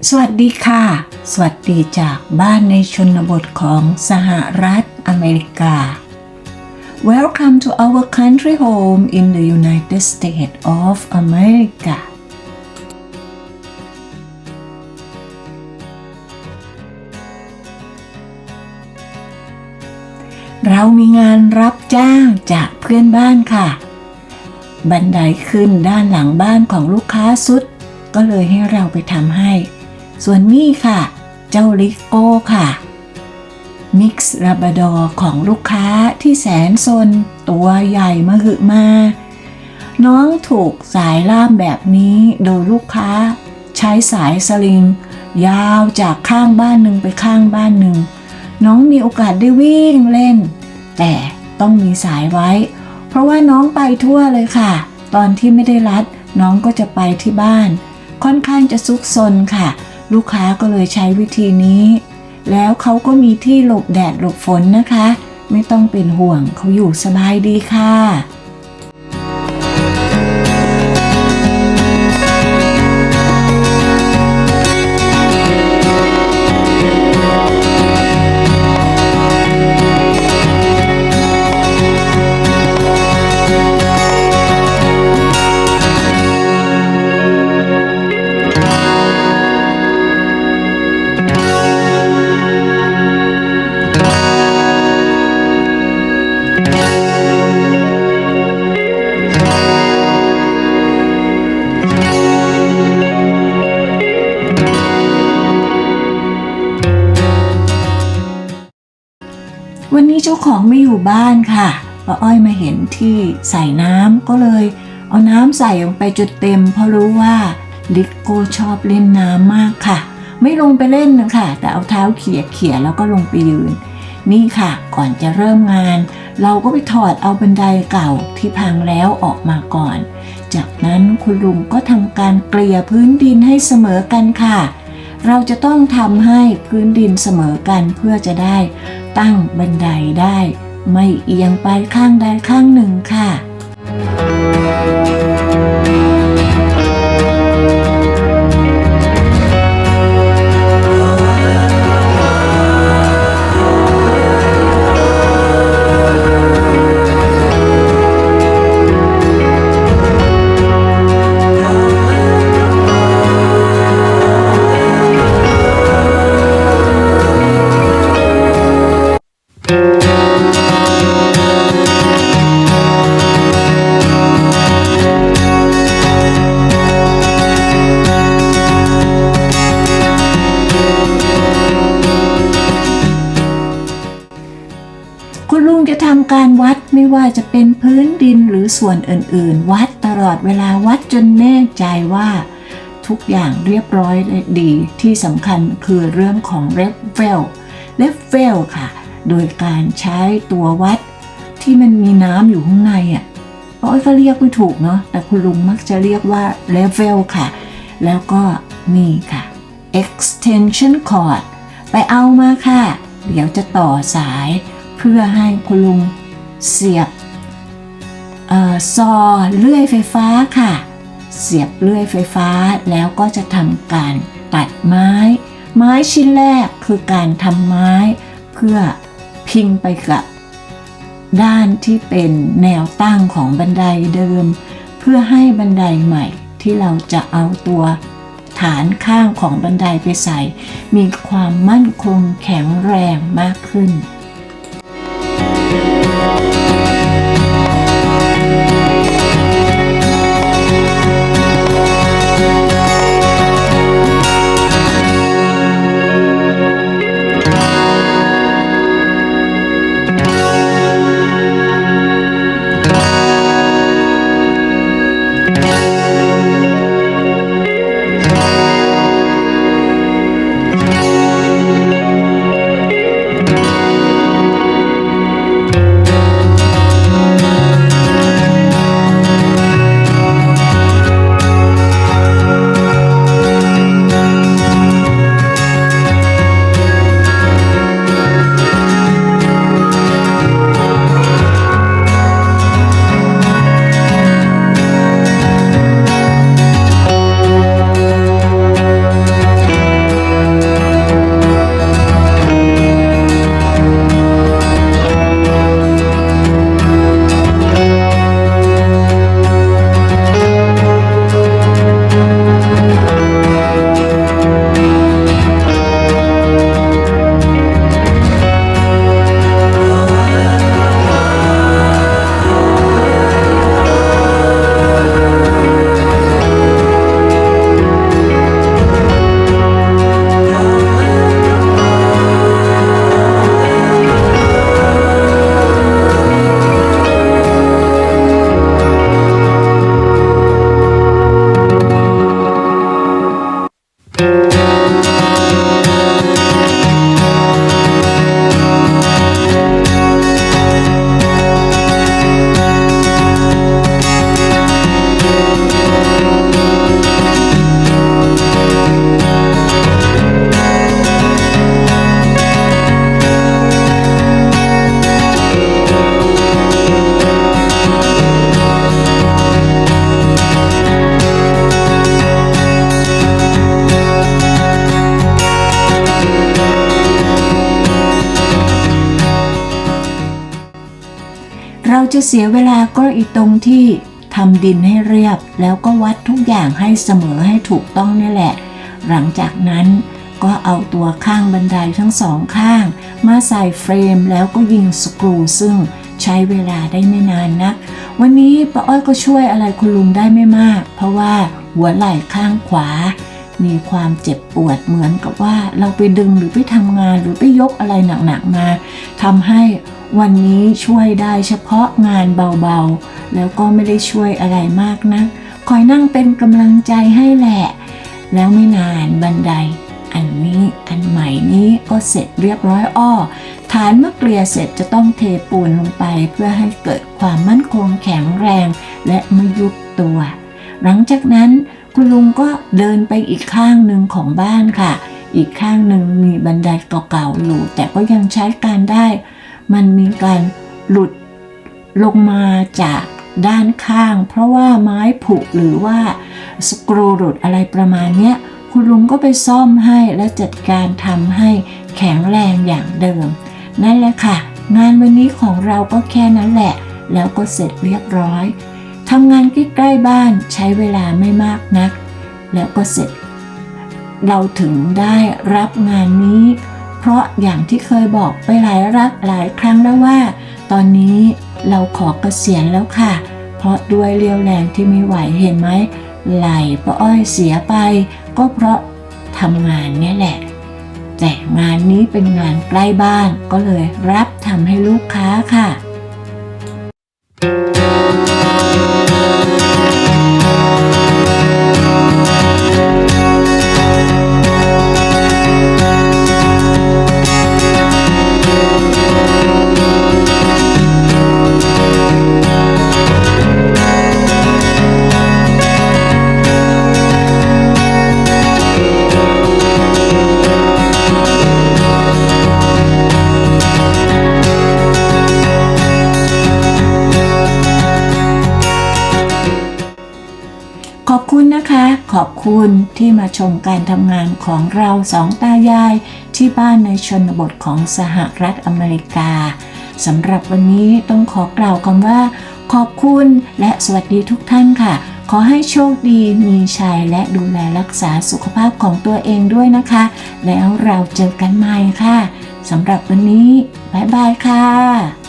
สวัสดีค่ะ สวัสดีจากบ้านในชนบทของสหรัฐอเมริกา Welcome to our country home in the United States of America เรามีงานรับจ้างจากเพื่อนบ้านค่ะ บันไดขึ้นด้านหลังบ้านของลูกค้าสุด ก็เลยให้เราไปทำให้ ส่วนนี่ค่ะ เจ้าลิโก้ค่ะ มิกซ์ราบาดอร์ของลูกค้าที่แสนซน ตัวใหญ่มาหึมา น้องถูกสายล่ามแบบนี้โดยลูกค้า ใช้สายสลิง ยาวจากข้างบ้านหนึ่งไปข้างบ้านหนึ่ง น้องมีโอกาสได้วิ่งเล่น แต่ต้องมีสายไว้ เพราะว่าน้องไปทั่วเลยค่ะ ตอนที่ไม่ได้รัดน้องก็จะไปที่บ้าน ค่อนข้างจะซุกซนค่ะ ลูกค้าก็เลยใช้วิธีนี้ แล้วเขาก็มีที่หลบแดดหลบฝนนะคะ ไม่ต้องเป็นห่วงเขาอยู่สบายดีค่ะ ของไม่อยู่บ้านค่ะป้าอ้อยมาเห็นที่ใส่น้ำก็เลย เอาน้ำใส่ลงไปจุดเต็ม เพราะรู้ว่าลิโกชอบเล่นน้ำมากค่ะ ไม่ลงไปเล่นนะคะแต่เอาเท้าเขี่ยเขี่ยแล้วก็ลงไปยืน นี่ค่ะ ก่อนจะเริ่มงาน เราก็ไปถอดเอาบันไดเก่าที่พังแล้วออกมาก่อน จากนั้นคุณลุงก็ทำการเกลี่ยพื้นดินให้เสมอกันค่ะ เราจะต้องทำให้พื้นดินเสมอกันเพื่อจะได้ ตั้งบันไดได้ ไม่เอียงไปข้างใดข้างหนึ่งค่ะ วัดไม่ว่าจะเป็นพื้นดินหรือส่วนอื่น ๆ วัดตลอดเวลาวัดจนแน่ใจว่า ทุกอย่างเรียบร้อยและดี ที่สำคัญคือเรื่องของเรฟเฟลเรฟเฟลค่ะ โดยการใช้ตัววัดที่มันมีน้ำอยู่ข้างในอะป้อยก็เรียกไม่ถูกเนาะแต่คุณลุงมักจะเรียกว่าเลเวลค่ะ แล้วก็นี่ค่ะ extension cord ไปเอามาค่ะ เดี๋ยวจะต่อสายเพื่อให้คุณลุง เสียบอซอเลื่อยไฟฟ้าค่ะ เสียบเลื่อยไฟฟ้าแล้วก็จะทำการตัดไม้ ไม้ชิ้นแรกคือการทำไม้ เพื่อพิงไปกับด้านที่เป็นแนวตั้งของบันไดเดิม เพื่อให้บันไดใหม่ที่เราจะเอาตัวฐานข้างของบันไดไปใส่ มีความมั่นคงแข็งแรงมากขึ้น จะเสียเวลาก็อีตรงที่ทำดินให้เรียบ แล้วก็วัดทุกอย่างให้เสมอให้ถูกต้องนี่แหละ หลังจากนั้นก็เอาตัวข้างบันไดทั้งสองข้าง มาใส่เฟรมแล้วก็ยิงสกรูซึ่งใช้เวลาได้ไม่นานนัก วันนี้ป้าอ้อยก็ช่วยอะไรคุณลุงได้ไม่มาก เพราะว่าหัวไหล่ข้างขวา มีความเจ็บปวดเหมือนกับว่าเราไปดึงหรือไปทำงานหรือไปยกอะไรหนักๆมาทำให้ วันนี้ช่วยได้เฉพาะงานเบาๆ แล้วก็ไม่ได้ช่วยอะไรมากนะ คอยนั่งเป็นกำลังใจให้แหละ แล้วไม่นานบันได อันนี้อันใหม่นี้ก็เสร็จเรียบร้อยอ้อ ฐานเมื่อเกลี่ยเสร็จจะต้องเทปูนลงไปเพื่อให้เกิดความมั่นคงแข็งแรง และไม่ยุบตัว หลังจากนั้นคุณลุงก็เดินไปอีกข้างหนึ่งของบ้านค่ะ อีกข้างหนึ่งมีบันไดเก่าๆอยู่แต่ก็ยังใช้การได้ มันมีการหลุดลงมาจากด้านข้าง เพราะว่าไม้ผุหรือว่าสกรูหลุดอะไรประมาณเนี้ยคุณลุงก็ไปซ่อมให้และจัดการทำให้แข็งแรงอย่างเดิม นั่นแหละค่ะ งานวันนี้ของเราก็แค่นั้นแหละ แล้วก็เสร็จเรียบร้อยทำงานใกล้ๆบ้านใช้เวลาไม่มากนัก แล้วก็เสร็จ เราถึงได้รับงานนี้ เพราะอย่างที่เคยบอกไปหลายรักหลายครั้งแล้วว่า ตอนนี้เราขอเกษียณแล้วค่ะ เพราะด้วยเรียวแรงที่ไม่ไหวเห็นไหมไหลป้าอ้อยเสียไป ก็เพราะทำงานนี่แหละ แต่งานนี้เป็นงานใกล้บ้านก็เลยรับทำให้ลูกค้าค่ะ นะคะ ขอบคุณที่มาชมการทำงานของเราสองตายาย ที่บ้านในชนบทของสหรัฐอเมริกาสำหรับวันนี้ต้องขอกล่าวคำว่า ขอบคุณและสวัสดีทุกท่านค่ะ ขอให้โชคดีมีชัยและดูแลรักษาสุขภาพของตัวเองด้วยนะคะ แล้วเราเจอกันใหม่ค่ะสำหรับวันนี้ บ๊ายบายค่ะ